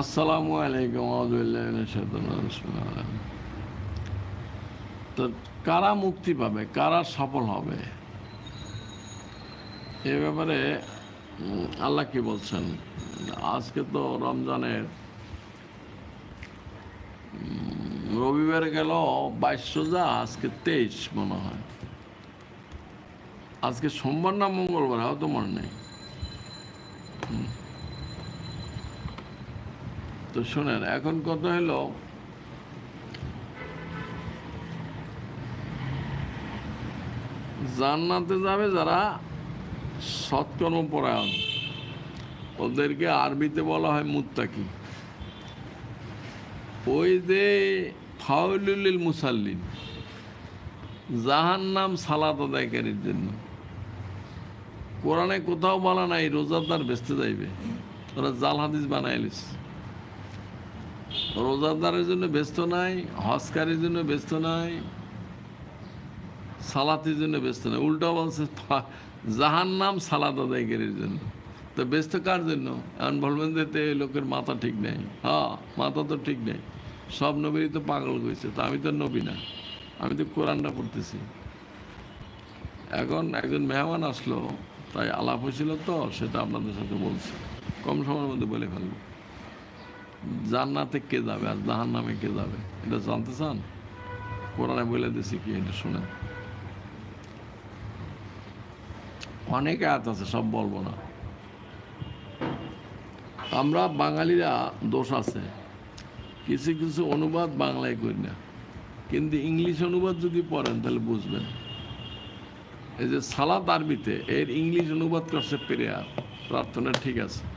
আসসালামু আলাইকুম তো কারা মুক্তি পাবে, কারা সফল হবে? এ ব্যাপারে আল্লাহ কি বলছেন? আজকে তো রমজানের রবিবার গেল বাইশ সোজা, আজকে তেইশ মনে হয়। আজকে সোমবার না মঙ্গলবার হয়তো মনে নেই। তো শোনেন, এখন কথা হলো জান্নাতে যাবে যারা সৎকর্মপরায়ণ ওদেরকে আরবিতে বলা হয় মুত্তাকি। ওই যে ফাউলুল মুসাল্লিন জাহান নাম সালাত আদায়কারীর জন্য। কোরআনে কোথাও বলা নাই, রোজাদার বেচতে যাইবে। ওরা জাল হাদিস বানাইলিস রোজাদারের জন্য ব্যস্ত নাই, হজকারের জন্য ব্যস্ত নাই, সালাতের জন্য ব্যস্ত নাই। উল্টা বলছে জাহান নাম সালাদ আদায়কারীর জন্য। তো ব্যস্ত কার জন্য? এমন বলবেন যে এই লোকের মাথা ঠিক নেই। হ্যাঁ মাথা তো ঠিক নেই। সব নবীরই তো পাগল হয়েছে, তো আমি তো নবী না। আমি তো কোরআনটা পড়তেছি। এখন একজন মেহমান আসলো, তাই আলাপ হয়েছিল তো, সেটা আপনাদের সাথে বলছি। কম সময়ের মধ্যে বলে ফেলব। জান্নাতে কে যাবে আর জাহান নামে কে যাবে? এটা জানতে চান? কোরআনে বলে দিছি কি এটা শুনেন অনেক আয়াত আছে, সব বলব না। আমরা বাঙালিরা দোষ আছে। কিছু কিছু অনুবাদ বাংলায় করি না। কিন্তু ইংলিশ অনুবাদ যদি পড়েন তাহলে বুঝবেন। এই যে সালাদ আরবিতে, এর ইংলিশ অনুবাদ করছে প্রেয়ার। প্রার্থনা ঠিক আছে।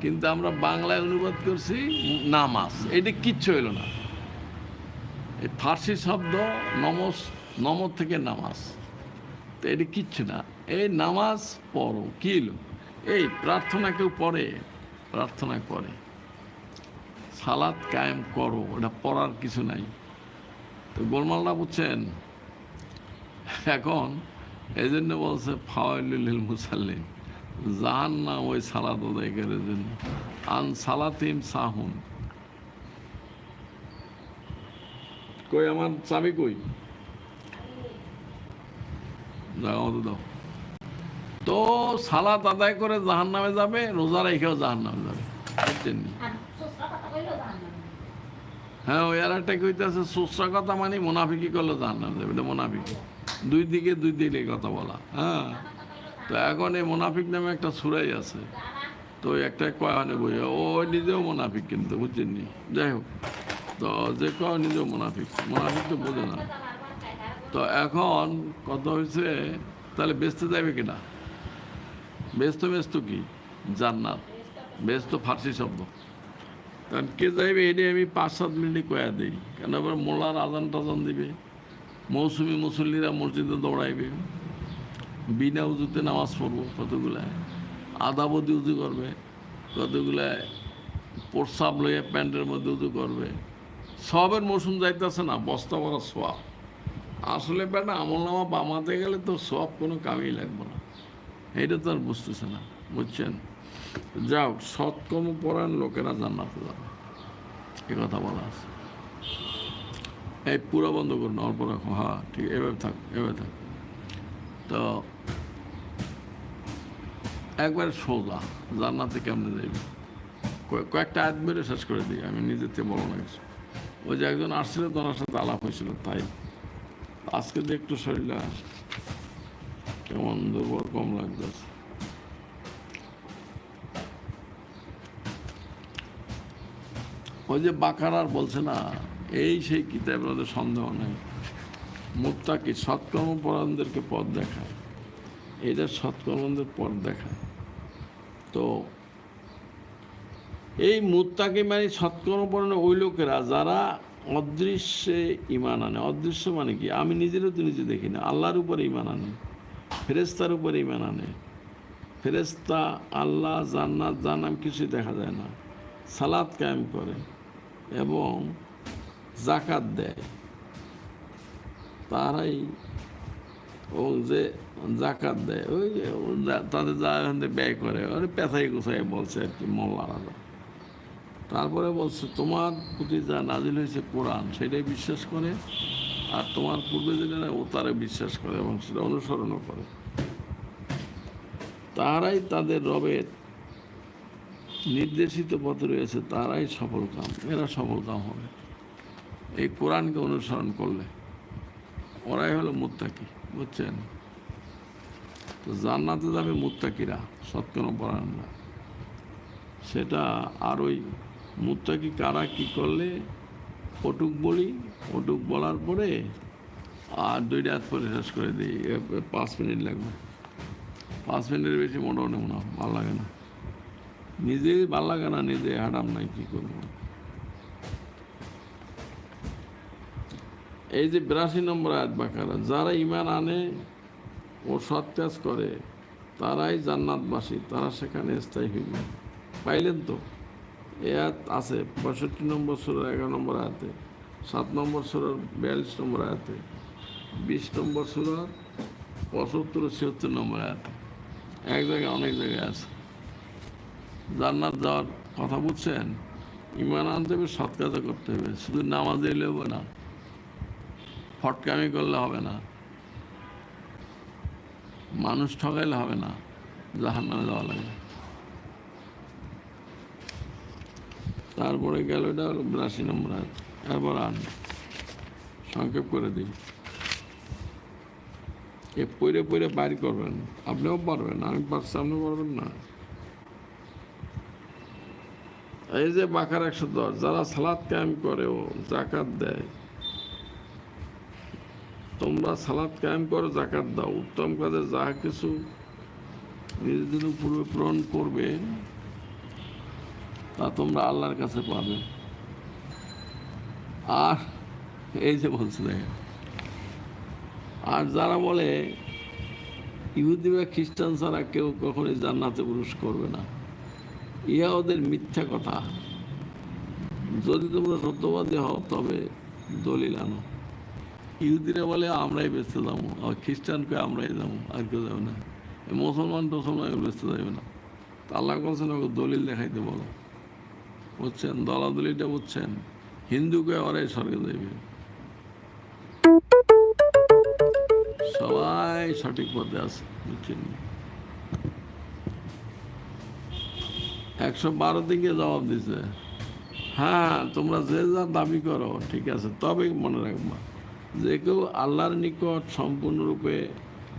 কিন্তু আমরা বাংলায় অনুবাদ করছি নামাজ। এটা কিচ্ছু হইল না। এই ফার্সি শব্দ নমস, নমর থেকে নামাজ। তো এটা কিচ্ছু না। এই নামাজ পড়ো, কি এই প্রার্থনা কেউ পড়ে প্রার্থনা করে। সালাদ কায়েম করো ওটা পড়ার কিছু নাই। তো গোলমালটা বুঝছেন? এখন এই জন্য বলছে ফাওয়াইলুল মুসাল্লিন না ওই জন্য আন সালাতিম সাহুন। কই আমার চাবি কই? দাও তো দাও। তো সালাত আদায় করে জাহান নামে যাবে রোজা রেখেও জাহান নামে যাবে। বুঝছেন। হ্যাঁ ওই আর একটা কইতেছে সুসরা কথা মানে মোনাফিকি করলে জাহান নামে যাবে। এটা মোনাফিকি। দুই দিকে দুই দিকে কথা বলা। হ্যাঁ। তো এখন এই মোনাফিক নামে একটা সুরাই আছে। তো একটা কয়ানে বই ও নিজেও মোনাফিক কিন্তু বুঝছেন নি যাই হোক। তো যে কয় নিজেও মোনাফিক। মোনাফিক তো বোঝে না। তো এখন কথা হয়েছে তাহলে বেচতে যাবে কিনা? ব্যস্ত ব্যস্ত কি? জান্নাত। ব্যস্ত ফার্সি শব্দ। কারণ কে যাইবে এটি আমি পাঁচ সাত মিনিটে কয়া দিই। কেন এবার মোলার আজান টাজান দিবে, মৌসুমি মুসল্লিরা মসজিদে দৌড়াইবে। বিনা উজুতে নামাজ পড়ব, কতগুলায়? আধা বদি উজু করবে, কতগুলায়? প্রস্রাব লইয়া প্যান্টের মধ্যে উজু করবে। সবের মৌসুম যাইতেছে না, বস্তা ভরা সোয়াব আসলে বেটা, আমল নামা বামাতে গেলে তো সব কোনো কামেই লাগবে না। এটা তো আর বুঝতেছে না, বুঝছেন? যাও, সৎকর্ম পরায়ণ লোকেরা জান্নাতে যাবে। এ কথা বলা আছে। এই পুরো বন্ধ করুন, অল্প রাখো। হ্যাঁ ঠিক, এভাবে থাক এভাবে থাক। তো একবার সোজা জান্নাতে কেমনে যাইবে? কয়েকটা আয়াত মেরে শেষ করে দিই, আমি নিজেতে না কিছু ওই যে একজন আসছিল তো ওনার সাথে আলাপ হয়েছিল, তাই। আজকে যে একটু শরীরটা কেমন দুর্বল, কম লাগতেছে। ওই যে বাকারার বলছে না, এই সেই কিতাবের মধ্যে সন্দেহ নেই। মুক্তাকে সৎকর্মপরায়ণদেরকে পথ দেখায়। এটা সৎকর্মদের পথ দেখায়। তো এই মুত্তাকে মানে সৎকর্মপরায়ণ ওই লোকেরা যারা অদৃশ্যে ইমান আনে। অদৃশ্য মানে কি? আমি নিজেরও তো নিজে দেখি না। আল্লাহর উপরে ইমান আনে। ফেরেস্তার উপরে ইমান আনে। ফেরেস্তা আল্লাহ, জান্নাত জানাম কিছুই দেখা যায় না। সালাদ কায়েম করে এবং জাকাত দেয়। তারাই ও যে জাকাত দেয়, ওই তাদের যা এখান থেকে ব্যয় করে ওরা পেথাই গোছাই বলছে আর কি মোল্লারা তারপরে বলছে, তোমার প্রতি যা নাজিল হয়েছে কোরআন, সেটাই বিশ্বাস করে, আর তোমার পূর্বে যেটা ও তারা বিশ্বাস করে এবং সেটা অনুসরণও করে। তারাই তাদের রবের নির্দেশিত পথে রয়েছে, তারাই সফল কাম, এরা সফল কাম হবে। এই কোরআনকে অনুসরণ করলে ওরাই হলো মুত্তাকি, বুঝছেন? তো জান্নাতে যাবে মুত্তাকিরা সৎকর্ম পরায়ণরা সেটা আর ওই মুত্তাকি কারা কি করলে? ওটুক বলি ওটুক বলার পরে আর দুই রাত পরে শেষ করে দিই। পাঁচ মিনিট লাগবে। পাঁচ মিনিটের বেশি মোটামুটি মনে ভালো লাগে না। নিজেই ভালো লাগে না, নিজে হাঁটাম নাই কী করব? এই যে বিরাশি নম্বর আয়াত বাকারা, যারা ইমান আনে ও সৎ কাজ করে, তারাই জান্নাতবাসী, তারা সেখানে স্থায়ী হইবে। পাইলেন তো? এ আয়াত আছে পঁয়ষট্টি নম্বর সুরের এগারো নম্বর আয়াতে, সাত নম্বর সুরের বিয়াল্লিশ নম্বর আয়াতে, বিশ নম্বর সুরার পঁচাত্তর, ছিয়াত্তর নম্বর আয়াতে। এক জায়গায় অনেক জায়গায় আছে। জান্নাত যাওয়ার কথা বুঝছেন? ইমান আনতে হবে, সৎ কাজও করতে হবে। শুধু নামাজ এলেও না। ফটকামি করলে হবে না। মানুষ ঠকাইলে হবে না। জাহান নামে যাওয়া লাগে। তারপরে গেল এটা বিরাশি নম্বর আয়াত। এরপর আন। সংক্ষেপ করে দিই। এ পড়ে পড়ে বাইর করবেন। আপনিও পারবেন, আমি পারছি আপনি পারবেন না। এই যে বাঁকার একশো দশ, যারা সালাদ কায়েম করে ও জাকাত দেয় তোমরা সালাদ কায়েম করো জাকাত দাও। উত্তম কাজে যা কিছু নিজেদের পূর্বে পূরণ করবে, তা তোমরা আল্লাহর কাছে পাবে। আর এই যে বলছে আর যারা বলে ইহুদি বা খ্রিস্টান ছাড়া কেউ কখনোই জান্নাতে প্রবেশ করবে না, ইহা ওদের মিথ্যা কথা। যদি তোমরা সত্যবাদী হও, তবে দলিল আনো। ইহুদিরা বলে, আমরাই বেঁচতে যাব আর খ্রিস্টানকে আমরাই যাব, আর কেউ যাবে না। মুসলমান টসলমান বেঁচতে যাবে না। তা আল্লাহ বলছেন, ওকে দলিল দেখাইতে বলো। বুঝছেন? দলাদলিটা বুঝছেন? হিন্দুকে ওরাই স্বর্গে যাইবে সবাই সঠিক পথে আছে, বুঝছেন? একশো বারো দিকে জবাব দিছে। হ্যাঁ তোমরা যে যা দাবি করো, ঠিক আছে তবে মনে রাখবা। যে কেউ আল্লাহর নিকট সম্পূর্ণরূপে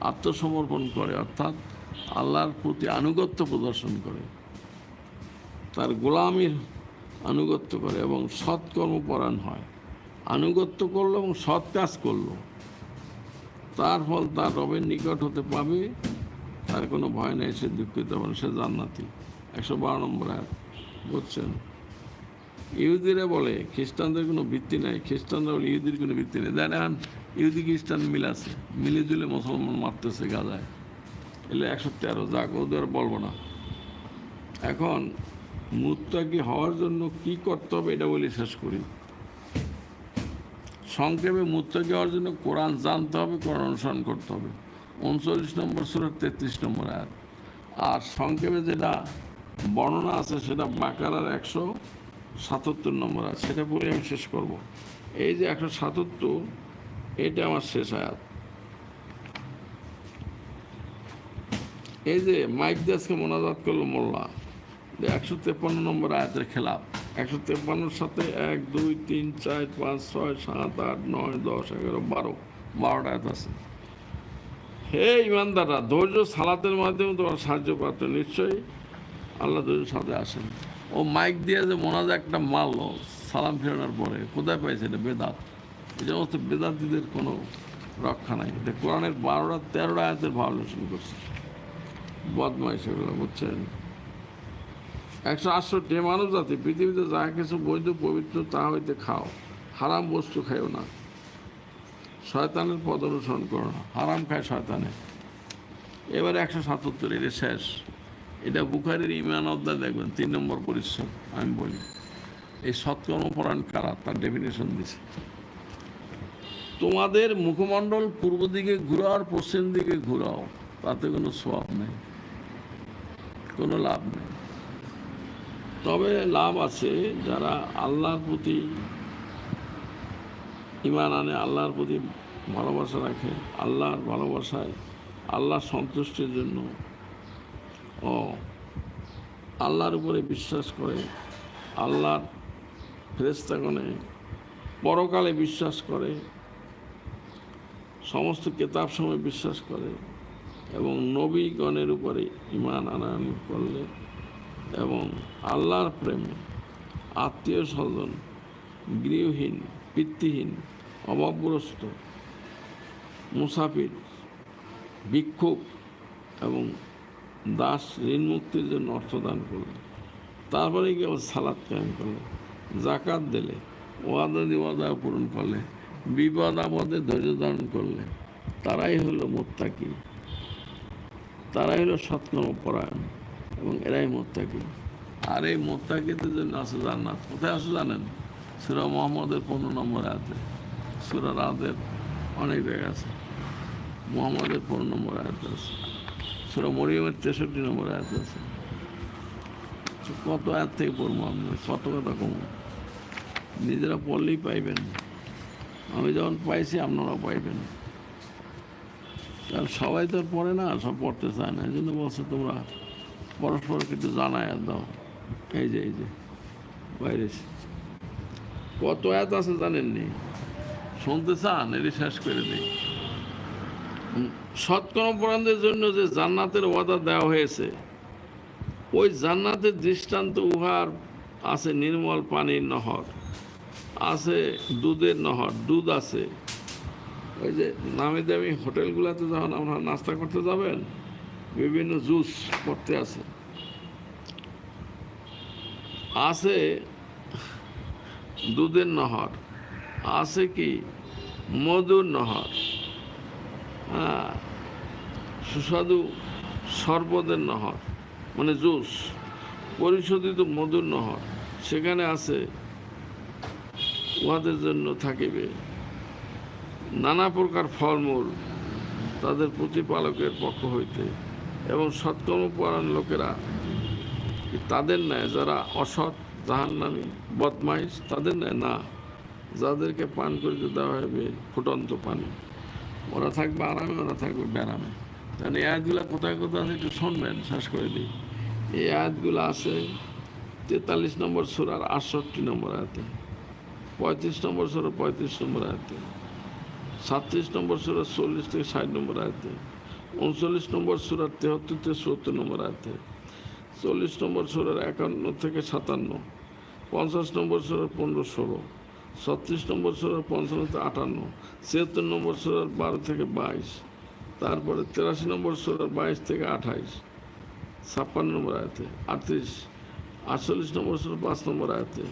আত্মসমর্পণ করে, অর্থাৎ আল্লাহর প্রতি আনুগত্য প্রদর্শন করে, তার গোলামির আনুগত্য করে এবং সৎকর্মপরায়ণ হয়। আনুগত্য করল এবং সৎ কাজ করল। তার ফল তার রবের নিকট হতে পাবে, তার কোনো ভয় নেই, সে দুঃখিত হবে সে জান্নাতি। একশো বারো নম্বর আর বুঝছেন ইহুদিরা বলে, খ্রিস্টানদের কোনো ভিত্তি নাই, খ্রিস্টানরা বলে ইহুদির কোনো ভিত্তি নেই। দেখেন ইহুদি খ্রিস্টান মিল আছে, মিলে জুলে মুসলমান মারতেছে গাজায়। এলে একশো তেরো যাক, ওদের বলব না। এখন মুত্তাকি হওয়ার জন্য কি করতে হবে এটা বলে শেষ করি। সংক্ষেপে মুত্তাকি হওয়ার জন্য কোরআন জানতে হবে, কোরআন অনুসরণ করতে হবে। উনচল্লিশ নম্বর সুরের তেত্রিশ নম্বর আয়াত। আর সংক্ষেপে যেটা বর্ণনা আছে, সেটা বাকারার একশো সাতাত্তর নম্বর আছে, সেটা পড়ে আমি শেষ করব। এই যে একশো সাতাত্তর, এটা আমার শেষ আয়াত। এই যে মাইক দাসকে মোনাজাত করল মোল্লা, যে একশো তেপ্পান্ন নম্বর আয়াতের খেলাপ একশো তেপ্পান্নর সাথে এক, দুই, তিন, চার, পাঁচ, ছয়, সাত, আট, নয়, দশ, এগারো, বারো, বারোটা আয়াত আছে। হে ইমানদাররা, ধৈর্য সালাতের মাধ্যমে তোমার সাহায্য পাত্র নিশ্চয়ই আল্লাহ ধৈর্য সাথে আসেন। ও মাইক দিয়ে যে মোনাজা একটা মারলো, সালাম ফেরানোর পরে, কোথায় পাইছে এটা? বেদাত। এই সমস্ত বেদাতিদের কোনো রক্ষা নাই। এটা কোরআনের বারোটা, তেরোটা আয়াতের ভাবলেশন করছে। বদমাইশ এগুলো, বুঝছেন? একশো আটষট্টি মানুষ জাতি পৃথিবীতে যা কিছু বৈধ, পবিত্র, তা হইতে খাও। হারাম বস্তু খাইও না। শয়তানের পদ অনুসরণ করো না। হারাম খায় শয়তানে। এবার একশো সাতাত্তর, এটা শেষ। এটা বুখারির ইমান অধ্যায় দেখবেন, তিন নম্বর পরিশ্রম, আমি বলি। এই সৎকর্মপরায়ণ কারা? তার ডেফিনেশন দিছে। তোমাদের মুখমণ্ডল পূর্ব দিকে ঘুরাও আর পশ্চিম দিকে ঘুরাও, তাতে কোনো সব নেই, কোনো লাভ নেই। তবে লাভ আছে যারা আল্লাহর প্রতি ইমান আনে, আল্লাহর প্রতি ভালোবাসা রাখে, আল্লাহর ভালোবাসায়, আল্লাহর সন্তুষ্টির জন্য ও, আল্লাহর উপরে বিশ্বাস করে, আল্লাহর ফেরেস্তাগণে পরকালে বিশ্বাস করে, সমস্ত কেতাব সময় বিশ্বাস করে এবং নবীগণের উপরে ইমান আনায়ন করলে এবং আল্লাহর প্রেমে আত্মীয় স্বজন, গৃহহীন, পিতৃহীন, অভাবগ্রস্ত, মুসাফির, বিক্ষোভ এবং দাস ঋণ মুক্তির জন্য অর্থ দান করলে। তারপরে কি আবার সালাদ কায়েম করলে। জাকাত দিলে, ওয়াদা দিওয়াদা পূরণ করলে বিপদ আপদে ধৈর্য ধারণ করলে। তারাই হলো মোত্তাকি। তারাই হলো সৎকর্মপরায়ণ এবং এরাই মোত্তাকি। আর এই মোত্তাকিদের জন্য আছে জান্নাত, কোথায় আছে জানেন? সুরা মোহাম্মদের পনেরো নম্বরে আছে সুরা রাদের অনেক জায়গা আছে। মোহাম্মদের পনেরো নম্বর আছে। সুরা মরিয়মের তেষট্টি নম্বর আয়াত আছে। কত আয়াত থেকে পড়ব আপনার কত কথা কমো? নিজেরা পড়লেই পাইবেন। আমি যখন পাইছি, আপনারাও পাইবেন। কারণ সবাই তো পড়ে না, সব পড়তে চায় না। এই জন্য বলছে, তোমরা পরস্পরকে একটু জানায় দাও। এই যে এই যে, বাইরে কত এত আছে জানেননি? শুনতে চান, এটি শেষ করে দিই। সৎকর্মপরাণদের জন্য যে জান্নাতের ওয়াদা দেওয়া হয়েছে, ওই জান্নাতের দৃষ্টান্ত উহার আছে নির্মল পানির নহর, আছে দুধের নহর, দুধ আছে। ওই যে নামি দামি হোটেলগুলোতে যখন আপনারা নাস্তা করতে যাবেন, বিভিন্ন জুস করতে আছে। আছে দুধের নহর, আছে কি? মধুর নহর। সুস্বাদু সর্বদের নহর মানে জুস, পরিশোধিত মধুর নহর, সেখানে আছে উহাদের জন্য থাকিবে নানা প্রকার ফলমূল তাদের প্রতিপালকের পক্ষ হইতে এবং সৎকর্মপরায়ণ লোকেরা তাদের ন্যায়, যারা অসৎ, জাহান্নামী, বদমাইশ, তাদের ন্যায় না, যাদেরকে পান করিতে দেওয়া হবে ফুটন্ত পানি। ওরা থাকবে আরামে, ওরা থাকবে ব্যারামে। তাহলে এই আয়াতগুলো কোথায় কোথায় আছে একটু শুনবেন, শেষ করে দিই। এই আয়াতগুলো আছে তেতাল্লিশ নম্বর সুরার আটষট্টি নম্বর আয়াতে, পঁয়ত্রিশ নম্বর সুরা, পঁয়ত্রিশ নম্বর আয়াতে, সাতত্রিশ নম্বর সুরা, চল্লিশ থেকে ষাট নম্বর আয়াতে, উনচল্লিশ নম্বর সুরার তেহত্তর থেকে সত্তর নম্বর আয়াতে, চল্লিশ নম্বর সুরার একান্ন থেকে সাতান্ন, পঞ্চাশ নম্বর সুরার পনেরো ষোলো ছত্রিশ নম্বর সুরার পঞ্চান্ন থেকে আটান্ন, ছিয়াত্তর নম্বর সুরার বারো থেকে বাইশ, তারপরে তেরাশি নম্বর সুরার বাইশ থেকে আঠাইশ, ছাপ্পান্ন নম্বর আয়াতে, আটত্রিশ, আটচল্লিশ নম্বর সুরার পাঁচ নম্বর আয়াতে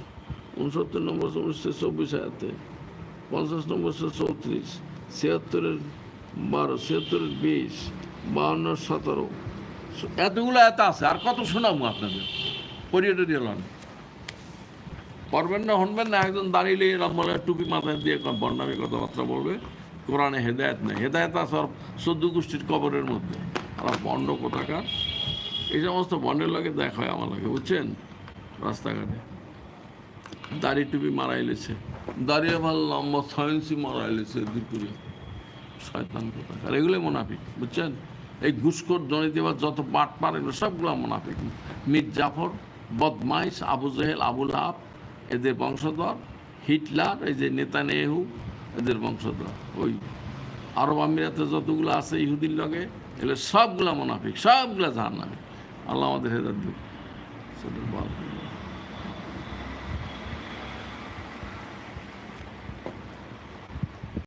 উনসত্তর নম্বর সুরা উনিশশো চব্বিশ আয়াতে, পঞ্চাশ নম্বর সুরা চৌত্রিশ, ছিয়াত্তরের বারো, ছিয়াত্তরের বিশ, বাউন্ন, সতেরো। এতগুলো এত আছে, আর কত শোনাবো আপনাদের? পরিয়ে টরিয়ে পারবেন না শুনবেন না, একজন দাঁড়িয়ে এরকম বলে টুপি মাথায় দিয়ে বর্ণামী কথাবার্তা বলবে, কোরআনে হেদায়ত নেই। হেদায়ত আর চোদ্দ গোষ্ঠীর কবরের মধ্যে। আর বন্ড কোথাকার? এই সমস্ত বন্ডের লাগে দেখা হয় আমার লাগে, বুঝছেন? রাস্তাঘাটে। দাড়ি টুপি মারাই লেছে। দাঁড়িয়ে ভালো লম্বা ছয় ইঞ্চি মারাই লেছে দুপুরে। শয়তান কোথাকার? এগুলোই মোনাফিক, বুঝছেন? এই ঘুষখোর বা যত পাট পার এগুলো সবগুলো মোনাফিক। মির জাফর, বদমাইশ, আবু জেহেল, আবুল হাব এদের বংশধর, হিটলার, এই যে নেতা নেহু এদের বংশধর। ওই আরব আমিরাতে যতগুলো আছে ইহুদির লগে, এগুলো সবগুলা মোনাফিক, সবগুলা জাহান্নামে। আল্লাহ আমাদের হেদার দিক। বল।